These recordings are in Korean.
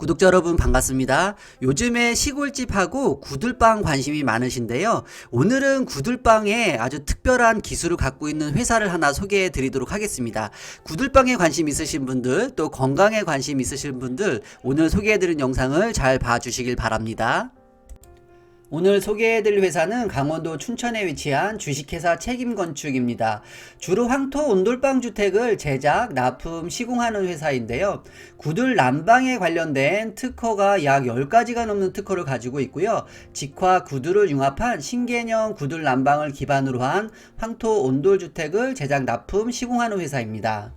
구독자 여러분 반갑습니다. 요즘에 시골집하고 구들빵 관심이 많으신데요. 오늘은 구들빵에 아주 특별한 기술을 갖고 있는 회사를 하나 소개해 드리도록 하겠습니다. 구들빵에 관심 있으신 분들, 또 건강에 관심 있으신 분들, 오늘 소개해 드린 영상을 잘 봐주시길 바랍니다. 오늘 소개해드릴 회사는 강원도 춘천에 위치한 주식회사 책임건축입니다. 주로 황토 온돌방 주택을 제작, 납품, 시공하는 회사인데요. 구들 난방에 관련된 특허가 약 10가지가 넘는 특허를 가지고 있고요. 직화 구들을 융합한 신개념 구들 난방을 기반으로 한 황토 온돌 주택을 제작, 납품, 시공하는 회사입니다.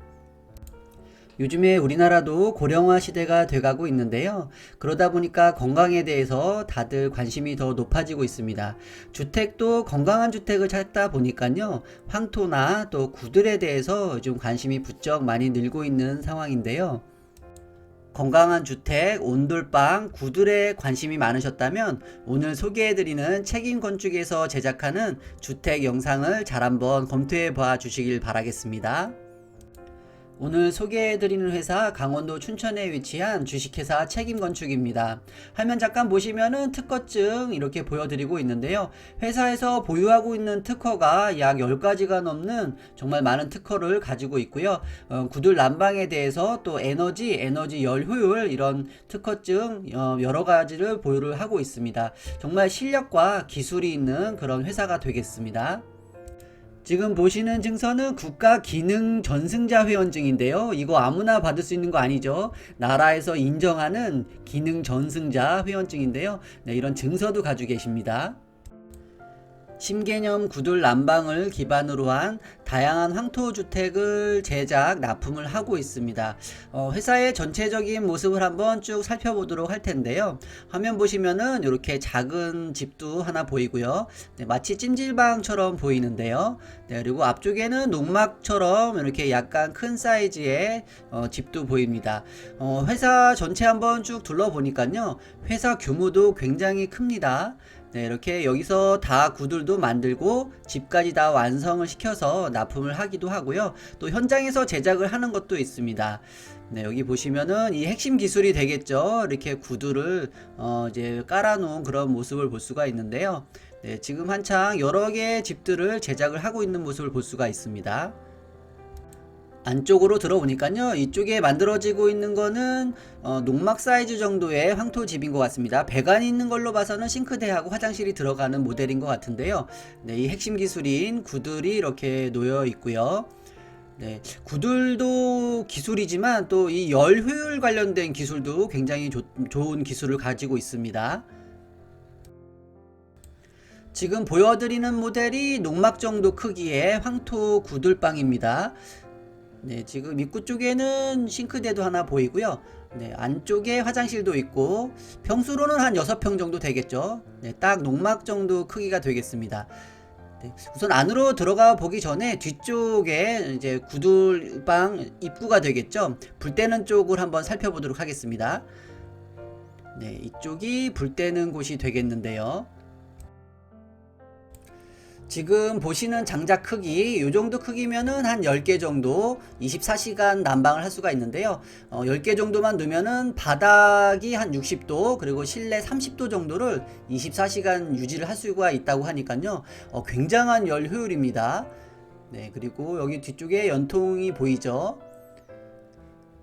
요즘에 우리나라도 고령화 시대가 돼가고 있는데요. 그러다 보니까 건강에 대해서 다들 관심이 더 높아지고 있습니다. 주택도 건강한 주택을 찾다 보니까요. 황토나 또 구들에 대해서 좀 관심이 부쩍 많이 늘고 있는 상황인데요. 건강한 주택, 온돌방, 구들에 관심이 많으셨다면 오늘 소개해드리는 책임 건축에서 제작하는 주택 영상을 잘 한번 검토해 봐 주시길 바라겠습니다. 오늘 소개해드리는 회사 강원도 춘천에 위치한 주식회사 책임건축입니다. 화면 잠깐 보시면은 특허증 이렇게 보여드리고 있는데요. 회사에서 보유하고 있는 특허가 약 10가지가 넘는 정말 많은 특허를 가지고 있고요. 어, 구들 난방에 대해서 또 에너지, 에너지 열 효율 이런 특허증 어, 여러 가지를 보유를 하고 있습니다. 정말 실력과 기술이 있는 그런 회사가 되겠습니다. 지금 보시는 증서는 국가 기능 전승자 회원증인데요. 이거 아무나 받을 수 있는 거 아니죠. 나라에서 인정하는 기능 전승자 회원증인데요. 네, 이런 증서도 가지고 계십니다. 심개념 구들 난방을 기반으로 한 다양한 황토주택을 제작, 납품을 하고 있습니다. 어, 회사의 전체적인 모습을 한번 쭉 살펴보도록 할 텐데요. 화면 보시면은 이렇게 작은 집도 하나 보이고요. 네, 마치 찜질방처럼 보이는데요. 네, 그리고 앞쪽에는 농막처럼 이렇게 약간 큰 사이즈의 어, 집도 보입니다. 어, 회사 전체 한번 쭉 둘러보니까요. 회사 규모도 굉장히 큽니다. 네, 이렇게 여기서 다 구들도 만들고 집까지 다 완성을 시켜서 납품을 하기도 하고요. 또 현장에서 제작을 하는 것도 있습니다. 네, 여기 보시면은 이 핵심 기술이 되겠죠. 이렇게 구두를 어, 이제 깔아놓은 그런 모습을 볼 수가 있는데요. 네, 지금 한창 여러 개의 집들을 제작을 하고 있는 모습을 볼 수가 있습니다. 안쪽으로 들어오니까요. 이쪽에 만들어지고 있는 거는 어, 농막 사이즈 정도의 황토 집인 것 같습니다. 배관이 있는 걸로 봐서는 싱크대하고 화장실이 들어가는 모델인 것 같은데요. 네, 이 핵심 기술인 구들이 이렇게 놓여 있고요. 네, 구들도 기술이지만 또 이 열 효율 관련된 기술도 굉장히 조, 좋은 기술을 가지고 있습니다. 지금 보여드리는 모델이 농막 정도 크기의 황토 구들방입니다. 네, 지금 입구 쪽에는 싱크대도 하나 보이고요. 네, 안쪽에 화장실도 있고 평수로는 한 6평 정도 되겠죠. 네, 딱 농막 정도 크기가 되겠습니다. 네, 우선 안으로 들어가 보기 전에 뒤쪽에 이제 구들방 입구가 되겠죠. 불 때는 쪽을 한번 살펴보도록 하겠습니다. 네, 이쪽이 불 때는 곳이 되겠는데요. 지금 보시는 장작 크기 이 정도 크기면은 한 10개 정도 24시간 난방을 할 수가 있는데요. 어, 10개 정도만 두면은 바닥이 한 60도 그리고 실내 30도 정도를 24시간 유지를 할 수가 있다고 하니까요. 어, 굉장한 열 효율입니다. 네 그리고 여기 뒤쪽에 연통이 보이죠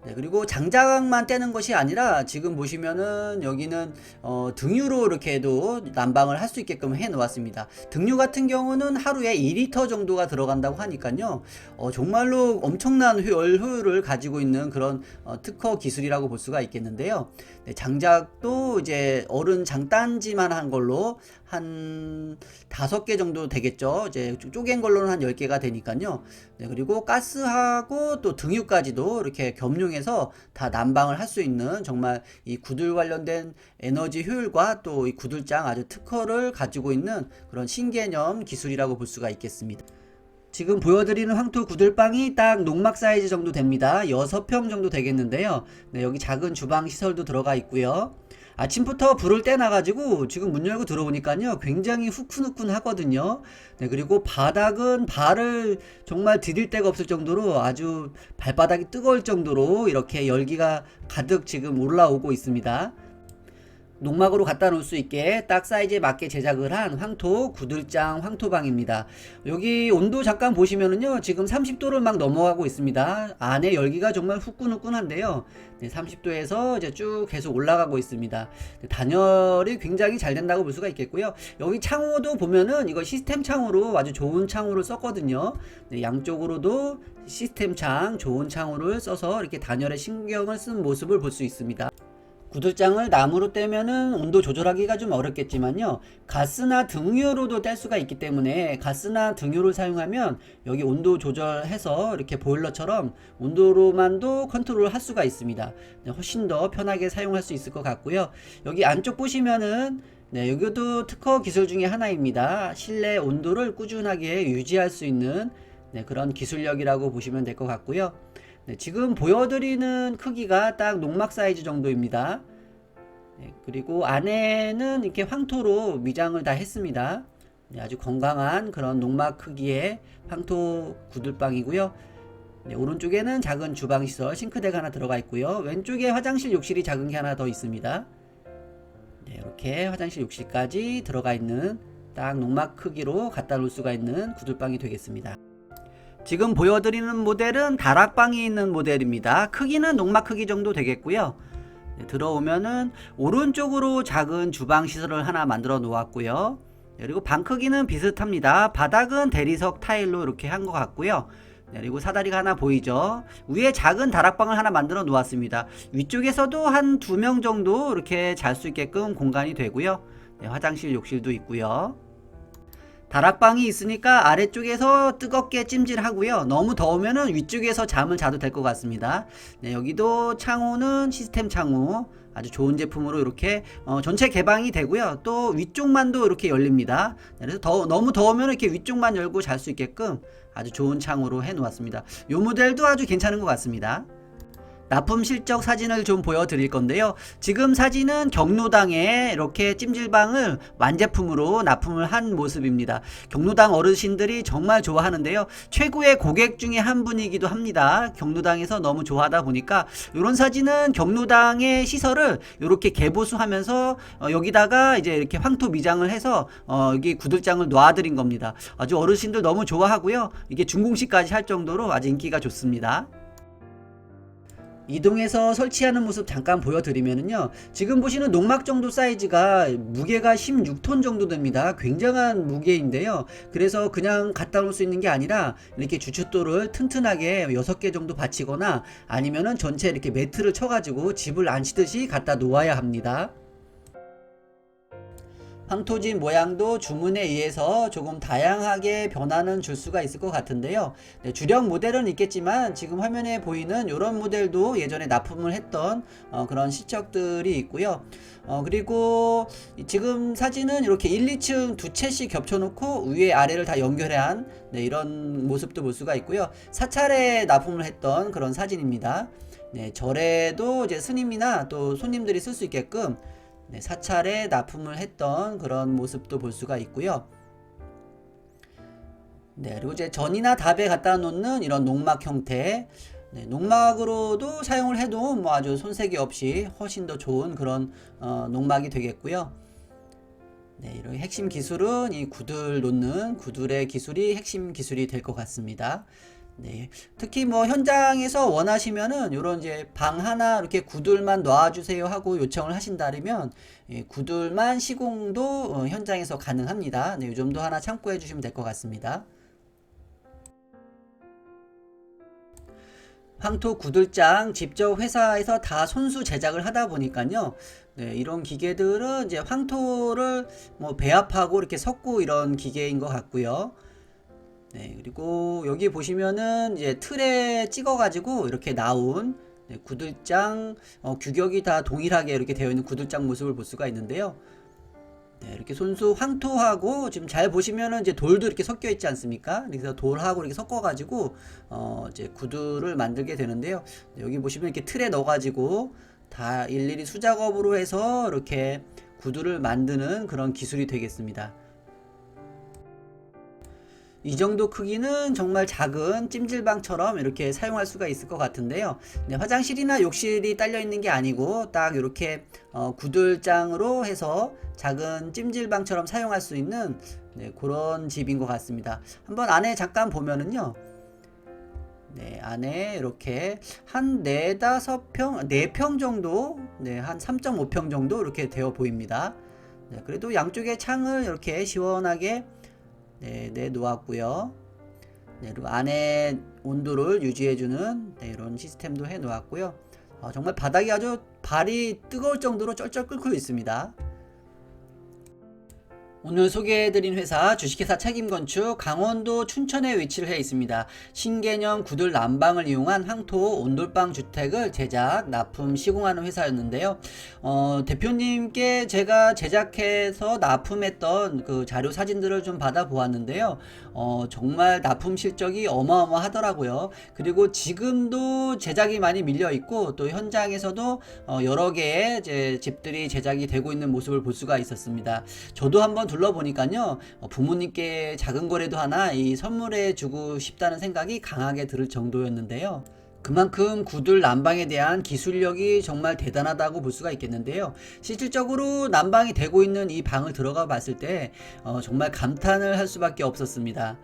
네, 그리고 장작만 떼는 것이 아니라 지금 보시면은 여기는 어, 등유로 이렇게도 난방을 할 수 있게끔 해 놓았습니다. 등유 같은 경우는 하루에 2리터 정도가 들어간다고 하니까요. 어, 정말로 엄청난 효율, 효율을 가지고 있는 그런 어, 특허 기술이라고 볼 수가 있겠는데요. 네, 장작도 이제 어른 장단지만 한 걸로 한 다섯 개 정도 되겠죠. 이제 쪼갠 걸로는 한 10개가 되니까요. 네, 그리고 가스하고 또 등유까지도 이렇게 겸용해서 다 난방을 할 수 있는 정말 이 구들 관련된 에너지 효율과 또 이 구들장 아주 특허를 가지고 있는 그런 신개념 기술이라고 볼 수가 있겠습니다. 지금 보여드리는 황토 구들방이 딱 농막 사이즈 정도 됩니다. 6평 정도 되겠는데요. 네, 여기 작은 주방 시설도 들어가 있고요. 아침부터 불을 떼놔가지고 지금 문 열고 들어오니까요 굉장히 후끈후끈 하거든요. 네, 그리고 바닥은 발을 정말 디딜 데가 없을 정도로 아주 발바닥이 뜨거울 정도로 이렇게 열기가 가득 지금 올라오고 있습니다. 농막으로 갖다 놓을 수 있게 딱 사이즈에 맞게 제작을 한 황토 구들장 황토방입니다. 여기 온도 잠깐 보시면은요 지금 30도를 막 넘어가고 있습니다. 안에 열기가 정말 후끈후끈한데요. 네, 30도에서 이제 쭉 계속 올라가고 있습니다. 네, 단열이 굉장히 잘 된다고 볼 수가 있겠고요. 여기 창호도 보면은 이거 시스템 창호로 아주 좋은 창호를 썼거든요. 네, 양쪽으로도 시스템 창 좋은 창호를 써서 이렇게 단열에 신경을 쓴 모습을 볼 수 있습니다. 구들장을 나무로 떼면은 온도 조절하기가 좀 어렵겠지만요. 가스나 등유로도 뗄 수가 있기 때문에 가스나 등유를 사용하면 여기 온도 조절해서 이렇게 보일러처럼 온도로만도 컨트롤 할 수가 있습니다. 네, 훨씬 더 편하게 사용할 수 있을 것 같고요. 여기 안쪽 보시면은 네, 여기도 특허 기술 중에 하나입니다. 실내 온도를 꾸준하게 유지할 수 있는 네, 그런 기술력이라고 보시면 될 것 같고요. 네, 지금 보여드리는 크기가 딱 농막 사이즈 정도입니다. 네, 그리고 안에는 이렇게 황토로 미장을 다 했습니다. 네, 아주 건강한 그런 농막 크기의 황토 구들방이고요. 네, 오른쪽에는 작은 주방 시설 싱크대가 하나 들어가 있고요. 왼쪽에 화장실 욕실이 작은 게 하나 더 있습니다. 네, 이렇게 화장실 욕실까지 들어가 있는 딱 농막 크기로 갖다 놓을 수가 있는 구들방이 되겠습니다. 지금 보여드리는 모델은 다락방이 있는 모델입니다. 크기는 농막 크기 정도 되겠고요. 네, 들어오면은 오른쪽으로 작은 주방 시설을 하나 만들어 놓았고요. 네, 그리고 방 크기는 비슷합니다. 바닥은 대리석 타일로 이렇게 한 것 같고요. 네, 그리고 사다리가 하나 보이죠. 위에 작은 다락방을 하나 만들어 놓았습니다. 위쪽에서도 한 두 명 정도 이렇게 잘 수 있게끔 공간이 되고요. 네, 화장실, 욕실도 있고요. 다락방이 있으니까 아래쪽에서 뜨겁게 찜질하고요. 너무 더우면은 위쪽에서 잠을 자도 될 것 같습니다. 네, 여기도 창호는 시스템 창호. 아주 좋은 제품으로 이렇게 어, 전체 개방이 되고요. 또 위쪽만도 이렇게 열립니다. 네, 그래서 더, 너무 더우면 이렇게 위쪽만 열고 잘 수 있게끔 아주 좋은 창호로 해 놓았습니다. 이 모델도 아주 괜찮은 것 같습니다. 납품 실적 사진을 좀 보여드릴 건데요. 지금 사진은 경로당에 이렇게 찜질방을 완제품으로 납품을 한 모습입니다. 경로당 어르신들이 정말 좋아하는데요. 최고의 고객 중에 한 분이기도 합니다. 경로당에서 너무 좋아하다 보니까 이런 사진은 경로당의 시설을 이렇게 개보수하면서 어, 여기다가 이제 이렇게 황토 미장을 해서 어, 여기 구들장을 놔드린 겁니다. 아주 어르신들 너무 좋아하고요. 이게 준공식까지 할 정도로 아주 인기가 좋습니다. 이동해서 설치하는 모습 잠깐 보여드리면은요 지금 보시는 농막 정도 사이즈가 무게가 16톤 정도 됩니다. 굉장한 무게인데요. 그래서 그냥 갖다 놓을 수 있는 게 아니라 이렇게 주춧돌을 튼튼하게 6개 정도 받치거나 아니면은 전체 이렇게 매트를 쳐가지고 집을 안 치듯이 갖다 놓아야 합니다 황토집 모양도 주문에 의해서 조금 다양하게 변화는 줄 수가 있을 것 같은데요. 네, 주력 모델은 있겠지만 지금 화면에 보이는 이런 모델도 예전에 납품을 했던 어, 그런 시척들이 있고요. 어, 그리고 지금 사진은 이렇게 1, 2층 두 채씩 겹쳐놓고 위에 아래를 다 연결한 네, 이런 모습도 볼 수가 있고요. 사찰에 납품을 했던 그런 사진입니다. 네, 절에도 이제 스님이나 또 손님들이 쓸 수 있게끔 네, 사찰에 납품을 했던 그런 모습도 볼 수가 있고요. 네, 그리고 이제 전이나 답에 갖다 놓는 이런 농막 형태. 네, 농막으로도 사용을 해도 뭐 아주 손색이 없이 훨씬 더 좋은 그런 어, 농막이 되겠고요. 네, 이런 핵심 기술은 이 구들 놓는 구들의 기술이 핵심 기술이 될 것 같습니다. 네. 특히 뭐 현장에서 원하시면은 요런 이제 방 하나 이렇게 구들만 놔주세요 하고 요청을 하신다면 예, 구들만 시공도 어, 현장에서 가능합니다. 네, 요 점도 하나 참고해 주시면 될 것 같습니다. 황토 구들장 직접 회사에서 다 손수 제작을 하다 보니까요. 네, 이런 기계들은 이제 황토를 뭐 배합하고 이렇게 섞고 이런 기계인 것 같고요. 네, 그리고 여기 보시면은 이제 틀에 찍어가지고 이렇게 나온 네, 구들장 어, 규격이 다 동일하게 이렇게 되어 있는 구들장 모습을 볼 수가 있는데요. 네, 이렇게 손수 황토하고 지금 잘 보시면은 이제 돌도 이렇게 섞여 있지 않습니까? 그래서 돌하고 이렇게 섞어가지고 어, 이제 구두를 만들게 되는데요. 네, 여기 보시면 이렇게 틀에 넣어가지고 다 일일이 수작업으로 해서 이렇게 구두를 만드는 그런 기술이 되겠습니다. 이 정도 크기는 정말 작은 찜질방처럼 이렇게 사용할 수가 있을 것 같은데요. 네, 화장실이나 욕실이 딸려 있는 게 아니고 딱 이렇게 어, 구들장으로 해서 작은 찜질방처럼 사용할 수 있는 네, 그런 집인 것 같습니다. 한번 안에 잠깐 보면은요. 네, 안에 이렇게 한 네다섯 평, 네평 정도, 네, 한 3.5평 정도 이렇게 되어 보입니다. 네, 그래도 양쪽에 창을 이렇게 시원하게 네, 네 놓았고요. 네, 안에 온도를 유지해주는 네, 이런 시스템도 해 놓았고요. 아, 정말 바닥이 아주 발이 뜨거울 정도로 쩔쩔 끓고 있습니다. 오늘 소개해드린 회사 주식회사 책임건축 강원도 춘천에 위치를 해 있습니다. 신개념 구들 난방을 이용한 항토 온돌방 주택을 제작, 납품, 시공하는 회사였는데요. 어, 대표님께 제가 제작해서 납품했던 그 자료 사진들을 좀 받아보았는데요. 어, 정말 납품 실적이 어마어마하더라고요. 그리고 지금도 제작이 많이 밀려 있고 또 현장에서도 어, 여러 개의 집들이 제작이 되고 있는 모습을 볼 수가 있었습니다. 저도 한번 둘러보니까요 어, 부모님께 작은 거라도 하나 이 선물해 주고 싶다는 생각이 강하게 들을 정도였는데요. 그만큼 구들 난방에 대한 기술력이 정말 대단하다고 볼 수가 있겠는데요. 실질적으로 난방이 되고 있는 이 방을 들어가 봤을 때 어, 정말 감탄을 할 수밖에 없었습니다.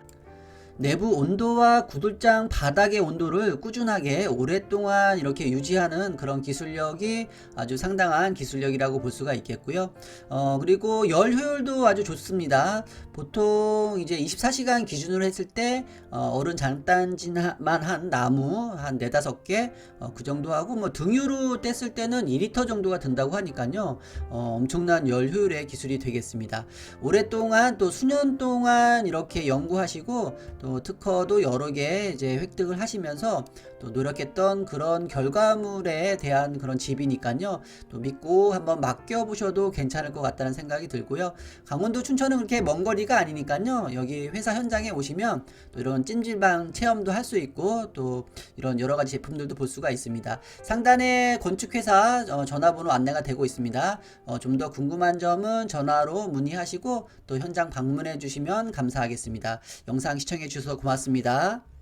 내부 온도와 구들장 바닥의 온도를 꾸준하게 오랫동안 이렇게 유지하는 그런 기술력이 아주 상당한 기술력이라고 볼 수가 있겠고요. 어, 그리고 열 효율도 아주 좋습니다. 보통 이제 24시간 기준으로 했을 때 어, 른 장단지만 한 나무 한 네다섯 개, 어, 그 정도 하고 뭐 등유로 뗐을 때는 2리터 정도가 든다고 하니까요. 어, 엄청난 열 효율의 기술이 되겠습니다. 오랫동안 또 수년 동안 이렇게 연구하시고 또 특허도 여러 개 이제 획득을 하시면서 또 노력했던 그런 결과물에 대한 그런 집이니까요. 또 믿고 한번 맡겨보셔도 괜찮을 것 같다는 생각이 들고요. 강원도 춘천은 그렇게 먼 거리가 아니니까요. 여기 회사 현장에 오시면 또 이런 찜질방 체험도 할 수 있고 또 이런 여러 가지 제품들도 볼 수가 있습니다. 상단에 건축회사 어, 전화번호 안내가 되고 있습니다. 어, 좀더 궁금한 점은 전화로 문의하시고 또 현장 방문해 주시면 감사하겠습니다. 영상 시청해 주셔서 고맙습니다.